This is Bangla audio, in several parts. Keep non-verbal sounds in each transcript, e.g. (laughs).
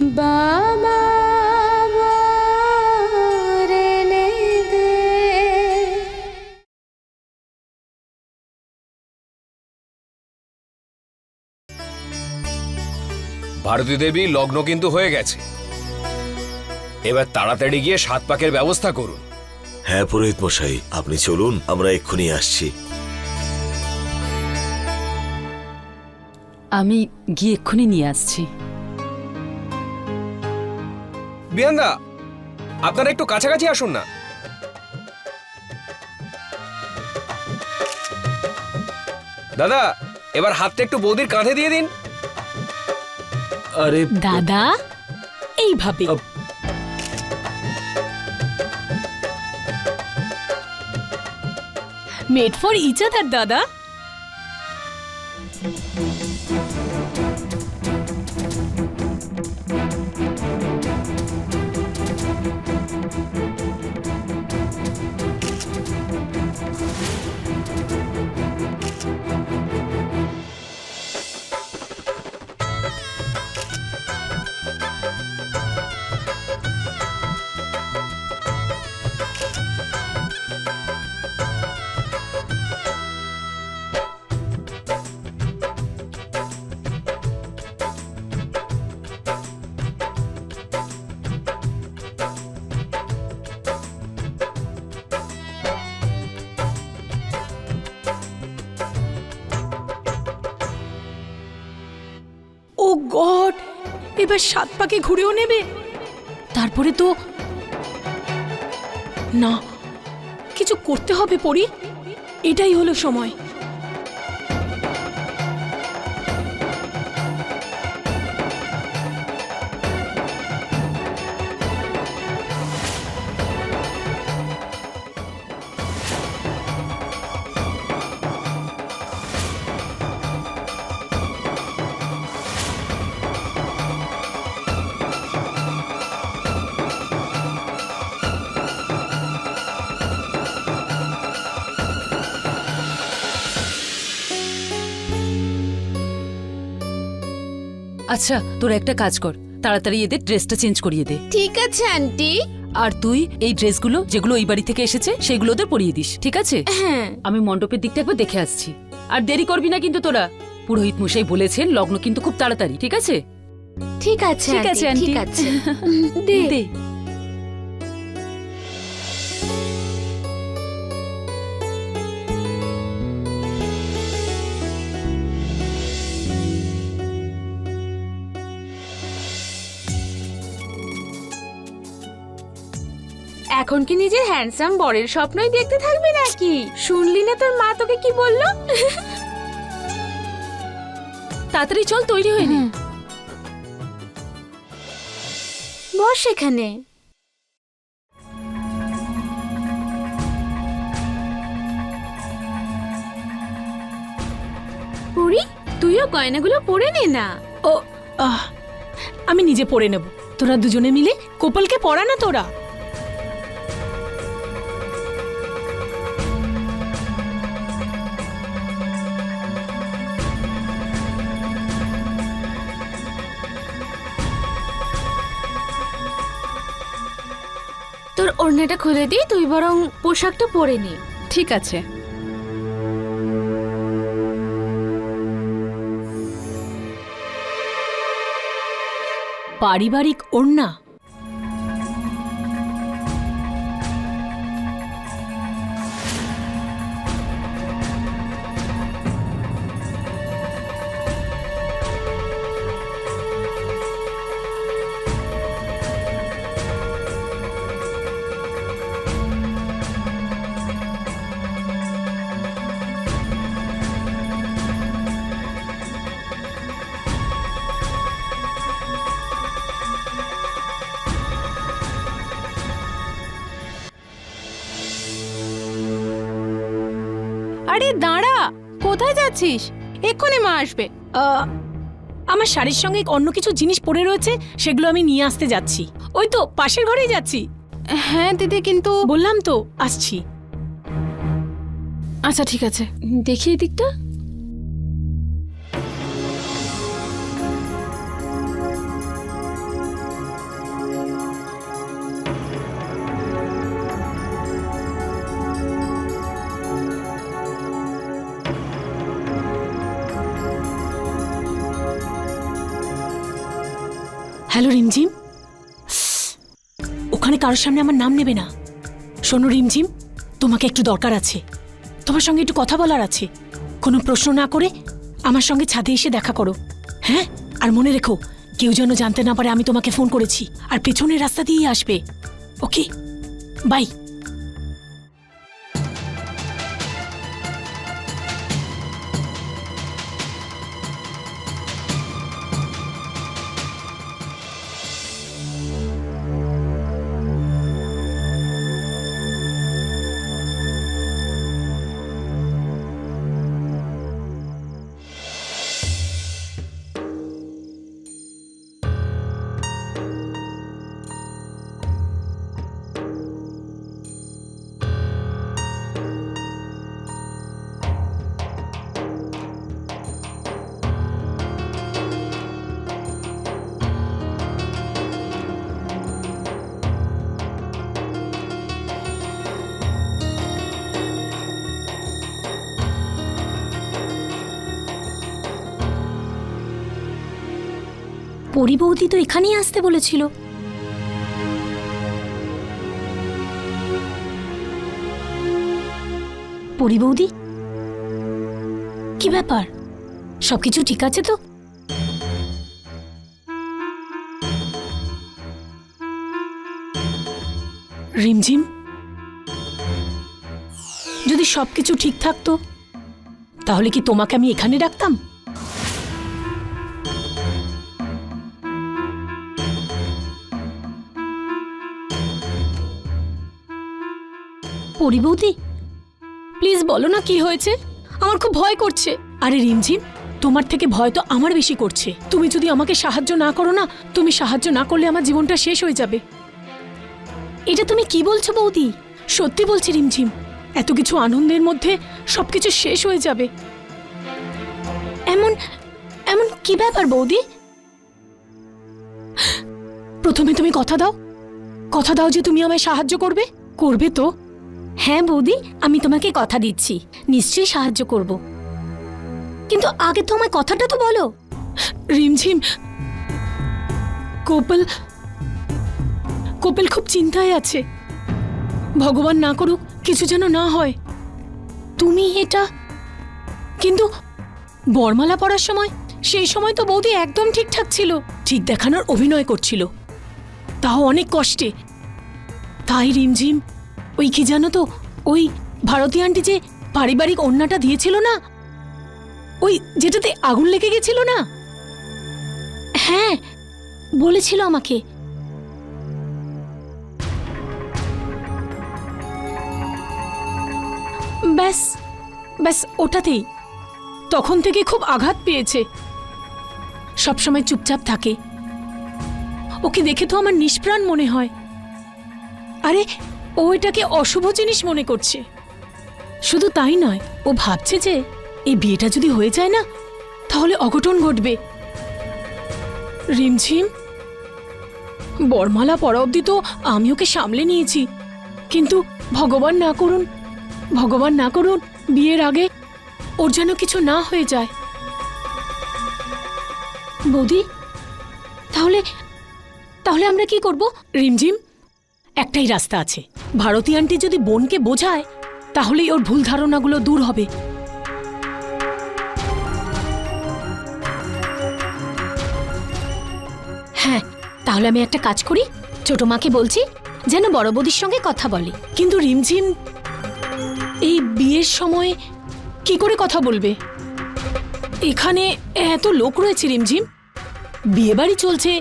বাবা ভারতী দেবী লগ্ন কিন্তু হয়ে গেছে। এবার তাড়াতাড়ি গিয়ে সাত পাকের ব্যবস্থা করুন। হ্যাঁ পুরোহিত মশাই আপনি চলুন আমরা এক্ষুনি আসছি। আমি গিয়ে এক্ষুনি নিয়ে আসছি। বিয়ান্দা আপনারা একটু কাছাকাছি আসুন না। দাদা এবার হাতটা একটু বৌদির কাঁধে দিয়ে দিন। আরে দাদা এইভাবে। মেড ফর ইচ আদার দাদা। এবার সাত পাকে ঘুরেও নেবে। তারপরে তো না, কিছু করতে হবে পড়ি এটাই হলো সময়। আচ্ছা তোর একটা কাজ কর। তাড়াতাড়ি এদের ড্রেসটা চেঞ্জ করিয়ে দে। ঠিক আছে আন্টি। আর তুই এই ড্রেসগুলো যেগুলো ওই বাড়ি থেকে এসেছে সেগুলো ওদের পরিয়ে দিস ঠিক আছে? হ্যাঁ। আমি মণ্ডপের দিকটা একবার দেখে আসছি। আর দেরি করবি না কিন্তু তোরা। পুরোহিত মশাই বলেছেন লগ্ন কিন্তু খুব তাড়াতাড়ি ঠিক আছে? ঠিক আছে ঠিক আছে, আন্টি। ঠিক আছে। (laughs) দে। দে। এখন কি নিজের হ্যান্ডসাম বরের স্বপ্নই দেখতে থাকবি নাকি? শুনলি না তোর মা তোকে কি বলল? তাড়াতাড়ি চল তৈরি হয়ে নে। বস এখানে। পুরি তুইও গয়নাগুলো পরে নে না। ও আহ, আমি নিজে পরে নেব। তোরা দুজনে মিলে কোপালকে পড়া না তোরা? ওড়নাটা খুলে দিই তুই বরং পোশাকটা পরে নে। ঠিক আছে। পারিবারিক ওড়না? আরে দাঁড়া কোথায় যাচ্ছিস? এক্ষুনি মা আসবে। আমার শাড়ির সঙ্গে অন্য কিছু জিনিস পড়ে রয়েছে সেগুলো আমি নিয়ে আসতে যাচ্ছি। ওই তো পাশের ঘরেই যাচ্ছি। হ্যাঁ দিদি কিন্তু বললাম তো আসছি। আচ্ছা ঠিক আছে। দেখি এই দিকটা হ্যালো, রিমঝিম। ওখানে কারোর সামনে আমার নাম নেবে না। শোনো, রিমঝিম, তোমাকে একটু দরকার আছে। তোমার সঙ্গে একটু কথা বলার আছে। কোনো প্রশ্ন না করে আমার সঙ্গে ছাদে এসে দেখা করো। হ্যাঁ? আর মনে রেখো, কেউ যেন জানতে না পারে আমি তোমাকে ফোন করেছি। আর পেছনের রাস্তা দিয়েই আসবে। ওকে? বাই। পরি বৌদি তো এখানেই আসতে বলেছিল। পরিবৌদি? কি ব্যাপার? সবকিছু ঠিক আছে তো? রিমঝিম? যদি সবকিছু ঠিক থাকতো, তাহলে কি তোমাকে আমি এখানে রাখতাম পরি বৌদি? প্লিজ বলো না কি হয়েছে? আমার খুব ভয় করছে। আরে রিমঝিম, তোমার থেকে ভয় তো আমার বেশি করছে। তুমি যদি আমাকে সাহায্য না করো না, তুমি সাহায্য না করলে আমার জীবনটা শেষ হয়ে যাবে। এটা তুমি কি বলছো বৌদি? সত্যি বলছি রিমঝিম, এত কিছু আনন্দের মধ্যে সবকিছু শেষ হয়ে যাবে। এমন এমন কি ব্যাপার বৌদি? প্রথমে তুমি কথা দাও। কথা দাও যে তুমি আমায় সাহায্য করবে? করবে তো। হ্যাঁ বৌদি, আমি তোমাকে কথা দিচ্ছি। নিশ্চয়ই সাহায্য করব। কিন্তু আগে তো আমায় কথাটা তো বলো। রিমঝিম কোপল কোপেল খুব চিন্তায় আছে। ভগবান না করুক কিছু যেন না হয়। তুমি এটা, কিন্তু বর্মালা পড়ার সময়, সেই সময় তো বৌদি একদম ঠিকঠাক ছিল। ঠিক দেখানোর অভিনয় করছিল। তাও অনেক কষ্টে। তাই রিমঝিম ওই কি জানো তো? ওই ভারতী আন্টি যে পারিবারিক অন্যটা দিয়েছিল না? ওই যেটাতে আগুন লেগে গেছিল না? হ্যাঁ বলেছিল আমাকে। ব্যাস ব্যাস ওটাতেই। তখন থেকে খুব আঘাত পেয়েছে। সবসময় চুপচাপ থাকে। ওকে দেখে তো আমার নিষ্প্রাণ মনে হয়। আরে ও এটাকে অশুভ জিনিস মনে করছে। শুধু তাই নয়, ও ভাবছে যে এই বিয়েটা যদি হয়ে যায় না, তাহলে অঘটন ঘটবে। রিমঝিম, বরমালা পরা অবধি তো আমি ওকে সামলে নিয়েছি। কিন্তু ভগবান না করুন, ভগবান না করুন, বিয়ের আগে ওর যেন কিছু না হয়ে যায়। বৌদি, তাহলে তাহলে আমরা কি করব? রিমঝিম একটাই রাস্তা আছে। ভারতী আন্টি যদি বোনকে বোঝায়, তাহলেই ওর ভুল ধারণাগুলো দূর হবে। হ্যাঁ তাহলে আমি একটা কাজ করি। ছোট মাকে বলছি, যেন বড় বৌদির সঙ্গে কথা বলে। কিন্তু রিমঝিম, এই বিয়ের সময় কি করে কথা বলবে? এখানে এত লোক রয়েছে রিমঝিম। বিয়ে বাড়ি চলছে,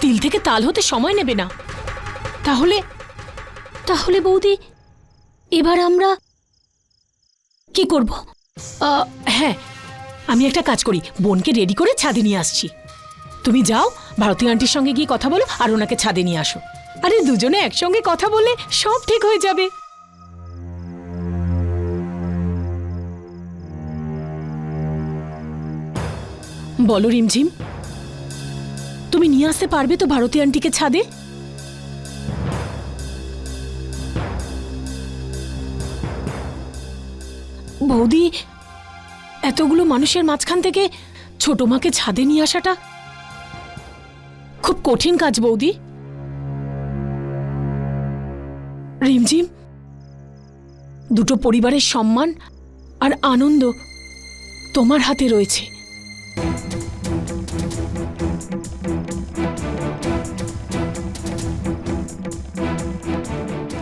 তিল থেকে তাল হতে সময় নেবে না। তাহলে তাহলে বৌদি, এবার আমরা কি করব? হ্যাঁ আমি একটা কাজ করি। বোনকে রেডি করে ছাদে নিয়ে আসছি। তুমি যাও, ভারতী আন্টির সঙ্গে গিয়ে কথা বলো আর ওনাকে ছাদে নিয়ে আসো। আরে দুজনে একসঙ্গে কথা বলে সব ঠিক হয়ে যাবে। বলো রিমঝিম, তুমি নিয়ে আসতে পারবে তো ভারতী আন্টিকে ছাদে? বৌদি, এতগুলো মানুষের মাঝখান থেকে ছোট মাকে ছাদে নিয়ে আসাটা খুব কঠিন কাজ বৌদি। রিমঝিম, দুটো পরিবারের সম্মান আর আনন্দ তোমার হাতে রয়েছে।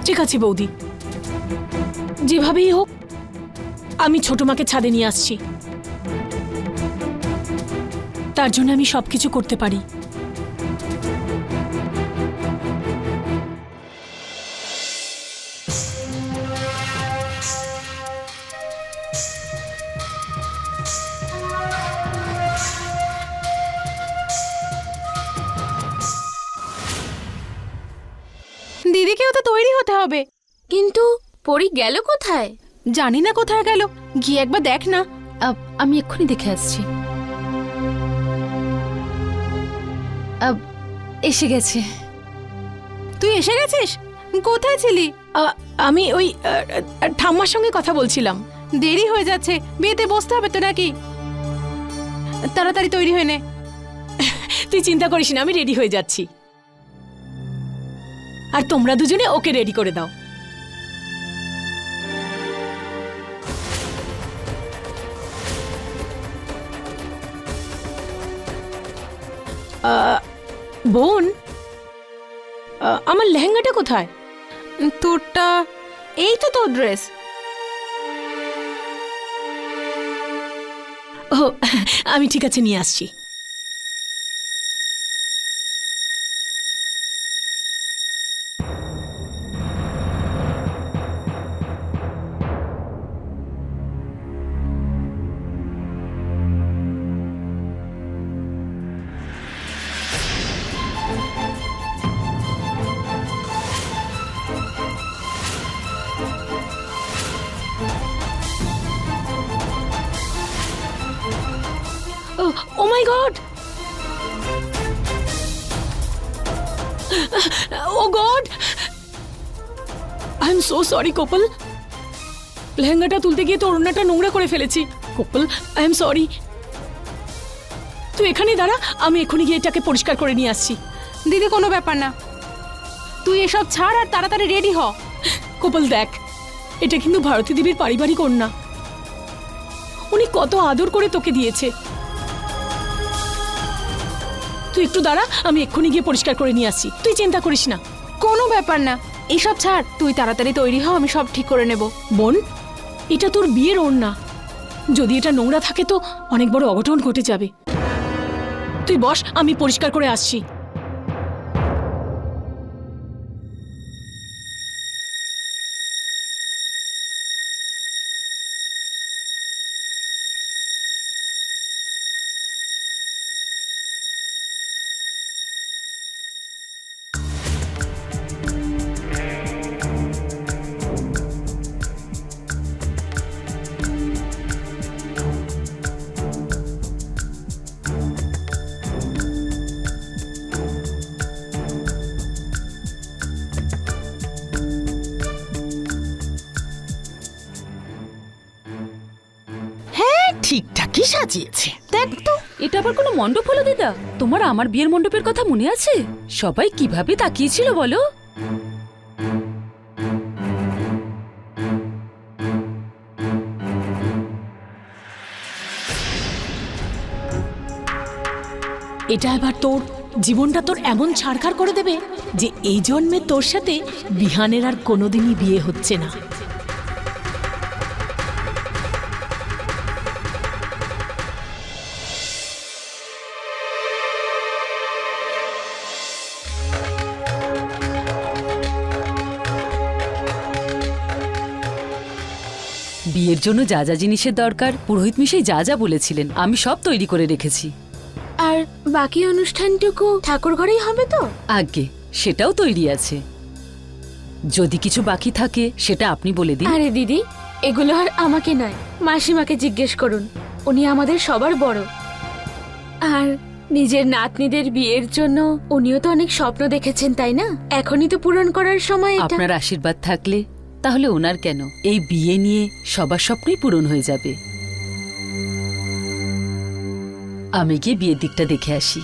ঠিক আছে বৌদি, যেভাবেই হোক আমি ছোট মাকে ছাদে নিয়ে আসছি। তার জন্য আমি সবকিছু করতে পারি। দিদিকেও তো তৈরি হতে হবে। কিন্তু পরি গেল কোথায়? জানি না কোথায় গেল। গিয়ে একবার দেখ না। আমি এক্ষুনি দেখে আসছি। এসে গেছে। তুই এসে গেছিস? কোথায় ছিলি? আমি ওই ঠাম্মার সঙ্গে কথা বলছিলাম। দেরি হয়ে যাচ্ছে। বিয়েতে বসতে হবে তো নাকি? তাড়াতাড়ি তৈরি হয়ে নে। তুই চিন্তা করিস না আমি রেডি হয়ে যাচ্ছি। আর তোমরা দুজনে ওকে রেডি করে দাও। বোন আমার লেহেঙ্গাটা কোথায়? তোরটা এই তো তোর ড্রেস ও আমি ঠিক আছে নিয়ে আসছি। My god oh god I am so sorry couple লেহেঙ্গাটা তুলতে গিয়ে তো ওড়নাটা নোংরা করে ফেলেছি। কপল আই এম সরি তুই এখানে দাঁড়া আমি এক্ষুনি গিয়ে এটাকে পরিষ্কার করে নিয়ে আসছি। দিদি কোনো ব্যাপার না। তুই এসব ছাড় আর তাড়াতাড়ি রেডি হ। কপল দেখ এটা কিন্তু ভারতী দেবীর পারিবারিক কন্যা উনি কত আদর করে তোকে দিয়েছে। তুই একটু দাঁড়া আমি এক্ষুনি গিয়ে পরিষ্কার করে নিয়ে আসি। তুই চিন্তা করিস না। কোনো ব্যাপার না। এসব ছাড় তুই তাড়াতাড়ি তৈরি হও আমি সব ঠিক করে নেব। বোন এটা তোর বিয়ের ওড়না। যদি এটা নোংরা থাকে তো অনেক বড় অঘটন ঘটে যাবে। তুই বস আমি পরিষ্কার করে আসছি। সাজিয়েছে। দেখ তো, এটা আবার কোনো মণ্ডপ হলো দিদা? তোমার আমার বিয়ের মণ্ডপের কথা মনে আছে? সবাই কীভাবে তাকিয়েছিল বলো? এটা এবার তোর, জীবনটা তোর এমন ছাড়খাড় করে দেবে যে এই জন্মে তোর সাথে বিহানের আর কোনোদিনই বিয়ে হচ্ছে না। বিয়ের জন্য যা যা জিনিসের দরকার পুরোহিত মিশাই যা যা বলেছিলেন আমি সব তৈরি করে রেখেছি। আর বাকি অনুষ্ঠানটুকু ঠাকুর ঘরেই হবে তো? আগে সেটাও তৈরি আছে। যদি কিছু বাকি থাকে সেটা আপনি বলে দিন। আরে দিদি এগুলো আর আমাকে নয় মাসিমাকে জিজ্ঞেস করুন। উনি আমাদের সবার বড়। আর নিজের নাতনিদের বিয়ের জন্য উনিও তো অনেক স্বপ্ন দেখেছেন তাই না? এখনই তো পূরণ করার সময় এটা। আপনার আশীর্বাদ থাকলে তাহলে ওনার কেন? এই বিয়ে নিয়ে সবার স্বপ্নই পূরণ হয়ে যাবে। আমি গিয়ে বিয়ের দিকটা দেখে আসি।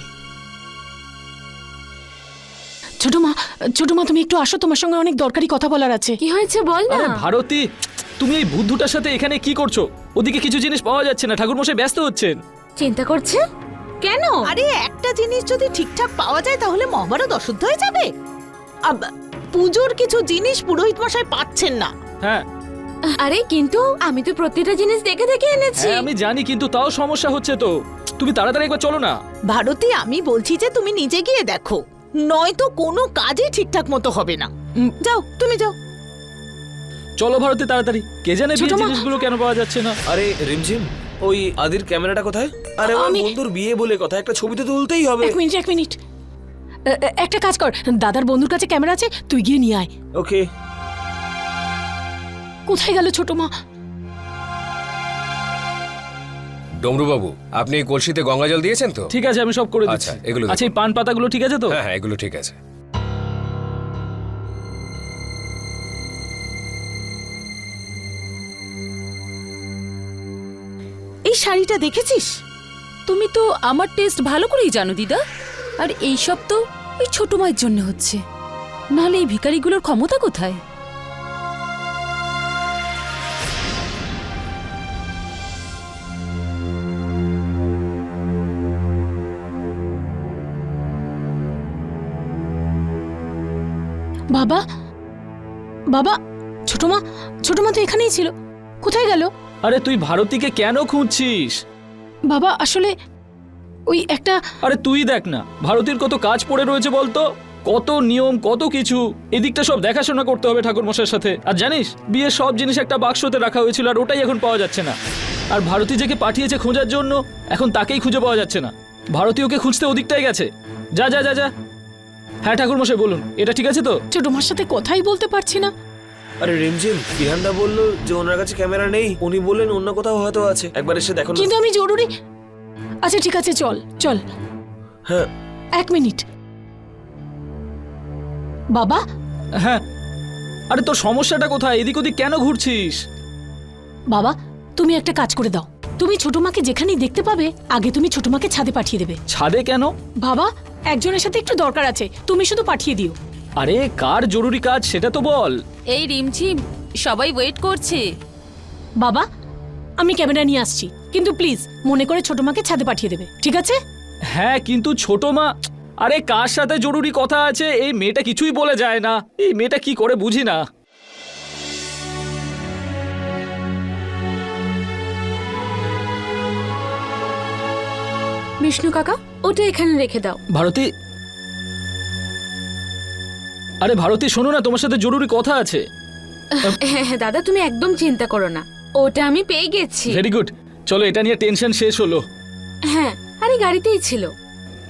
ছোট মা ছোট মা তুমি একটু আসো তোমার সঙ্গে অনেক দরকারি কথা বলার আছে। কি হয়েছে বল না? আরে ভারতী তুমি এই বুদ্ধুটার সাথে এখানে কি করছ? ওদিকে কিছু জিনিস পাওয়া যাচ্ছে না ঠাকুর মশাই ব্যস্ত হচ্ছেন। চিন্তা করছে? কেন? আরে একটা জিনিস যদি ঠিকঠাক পাওয়া যায় তাহলে মহাভারত অশুদ্ধ হয়ে যাবে। আব- পুজোর কিছু জিনিস পুরোহিত মশাই পাচ্ছেন না। হ্যাঁ। আরে কিন্তু আমি তো প্রত্যেকটা জিনিস দেখে দেখে এনেছি। হ্যাঁ আমি জানি কিন্তু তাও সমস্যা হচ্ছে তো। তুমি তাড়াতাড়ি একবার চলো না। ভারতী আমি বলছি যে তুমি নিজে গিয়ে দেখো। নয়তো কোনো কাজই ঠিকঠাক মতো হবে না। যাও তুমি যাও। চলো ভারতী তাড়াতাড়ি। কে জানে ছোট বিয়ের মা- জিনিসগুলো কেন পাওয়া যাচ্ছে না। আরে রিমঝিম ওই আদির ক্যামেরাটা কোথায়? আরে আমার আমি- বন্ধুর বিয়ে বলে কথা একটা ছবি তো তুলতেই হবে। এক মিনিট এক মিনিট। একটা কাজ কর। দাদার বন্ধুর কাছে ক্যামেরা আছে তুই গিয়ে নিয়ে আয়। ওকে। কোথায় গেল ছোট মা? ডমরুবাবু আপনি এই কলসিতে গঙ্গা জল দিয়েছেন তো? ঠিক আছে আমি সব করে দিচ্ছি। আচ্ছা, এগুলো আচ্ছা এই পান পাতাগুলো ঠিক আছে তো? হ্যাঁ হ্যাঁ এগুলো ঠিক আছে। এই শাড়িটা দেখেছিস? তুমি তো আমার টেস্ট ভালো করেই জানো দিদা। আর এই সব তো ওই ছোট মায়ের জন্য হচ্ছে। নাহলে এই ভিখারিগুলোর ক্ষমতা কোথায়? বাবা বাবা ছোট মা ছোট মা তো এখানেই ছিল। কোথায় গেল? আরে তুই ভারতীকে কেন খুঁজছিস? বাবা আসলে ওই একটা আরে তুই দেখ না ভারতীর কত কাজ পড়ে রয়েছে বলতো? কত নিয়ম কত কিছু। এদিকটা সব দেখাশোনা করতে হবে ঠাকুর মশাইয়ের সাথে। আর জানিস বিয়ের সব জিনিস একটা বাক্সতে রাখা হয়েছিল আর ওটাই এখন পাওয়া যাচ্ছে না। আর ভারতী যাকে পাঠিয়েছে খোঁজার জন্য এখন তাকেই খুঁজে পাওয়া যাচ্ছে না। ভারতী ওকে খুঁজতে ওদিকটাই গেছে। যা যা যা যা। হ্যাঁ ঠাকুর মশাই বলুন। এটা ঠিক আছে তো? ছোট মার সাথে কথাই বলতে পারছি না। আরে রিমঝিম বিহানদা বলল যে ওনার কাছে ক্যামেরা নেই। উনি বললেন অন্য কোথাও হয়তো আছে। একবার এসে দেখো কিন্তু আমি জরুরি আচ্ছা ঠিক আছে চল চল। হ্যাঁ। এক মিনিট। বাবা? হ্যাঁ। আরে তোর সমস্যাটা কোথায়? এদিক ওদিক কেন ঘুরছিস? বাবা তুমি একটা কাজ করে দাও। তুমি ছোট মাকে যেখানেই দেখতে পাবে আগে তুমি ছোট মাকে ছাদে পাঠিয়ে দেবে। ছাদে কেন? বাবা একজনের সাথে একটু দরকার আছে। তুমি শুধু পাঠিয়ে দিও। আরে কার জরুরি কাজ সেটা তো বল। এই রিমঝিম সবাই ওয়েট করছে। বাবা আমি ক্যামেরা নিয়ে আসছি। কিন্তু প্লিজ মনে করে ছোট মাকে ছাদে পাঠিয়ে দেবে ঠিক আছে? হ্যাঁ কিন্তু ছোট মা আরে কার সাথে জরুরি কথা আছে? এই মেয়েটা কিছুই বলে যায় না। এই মেয়েটা কি করে বুঝি না? বিষ্ণু কাকা ওটা এখানে রেখে দাও। ভারতী? আরে ভারতী শোনো না তোমার সাথে জরুরি কথা আছে। হ্যাঁ হ্যাঁ দাদা তুমি একদম চিন্তা করো না। ওটা আমি পেয়ে গেছি। ভেরি গুড চলো এটা নিয়ে টেনশন শেষ হলো। হ্যাঁ আরে গাড়িতেই ছিল।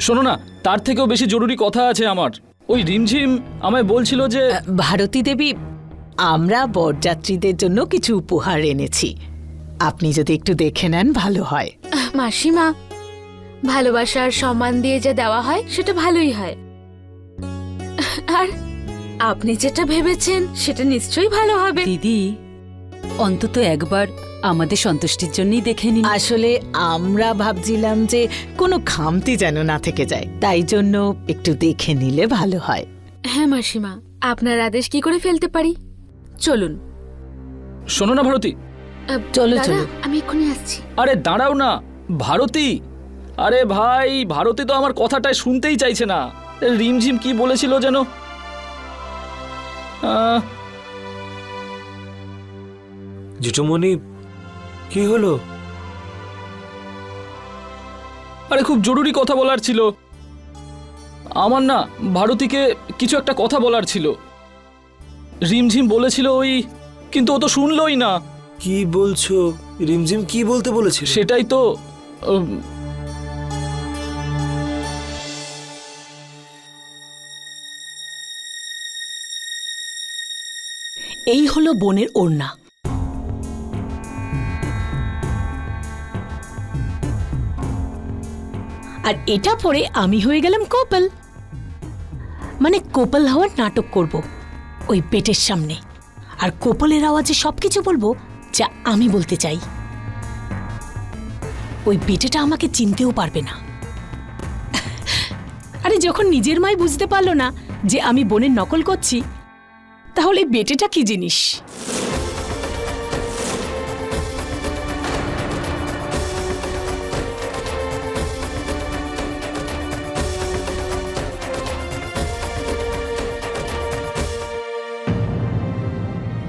শোনো না তার থেকেও বেশি জরুরি কথা আছে আমার। ওই রিমঝিম আমায় বলছিল যে ভারতী দেবী আমরা বরযাত্রীদের জন্য কিছু উপহার এনেছি। আপনি যদি একটু দেখে নেন ভালো হয়। মাসিমা ভালোবাসা আর সম্মান দিয়ে যা দেওয়া হয় সেটা ভালোই হয়। আর আপনি যেটা ভেবেছেন সেটা নিশ্চয়ই ভালো হবে। দিদি অন্তত একবার আমাদের সন্তুষ্টির জন্যই দেখে নিন। আসলে আমরা ভাবছিলাম যে কোনো খামতি যেন না থেকে যায় তাই জন্য একটু দেখে নিলে ভালো হয়। হ্যাঁ মাসিমা আপনার আদেশ কি করে ফেলতে পারি? চলুন। শোনো না ভারতী। আহ, চলো, দাদা, চলো। আমি এক্ষুনি আসছি। আরে দাঁড়াও না ভারতী। আরে ভাই ভারতী তো আমার কথাটাই শুনতেই চাইছে না। রিমঝিম কি বলেছিল যেন? আহ, জুটুমণি কি হলো? আরে খুব জরুরি কথা বলার ছিল। আমার না ভারতীকে কিছু একটা কথা বলার ছিল। রিমঝিম বলেছিল ওই কিন্তু ও তো শুনলই না। কি বলছো? রিমঝিম কি বলতে বলেছে? সেটাই তো উম, এই হলো বোনের ওড়না। আর এটা পরে আমি হয়ে গেলাম কোপল। মানে কোপল হওয়ার নাটক করব, ওই পেটের সামনে। আর কোপলের আওয়াজে সব কিছু বলব যা আমি বলতে চাই। ওই বেটেটা আমাকে চিনতেও পারবে না। আরে যখন নিজের মাই বুঝতে পারল না যে আমি বোনের নকল করছি, তাহলে বেটেটা কি জিনিস?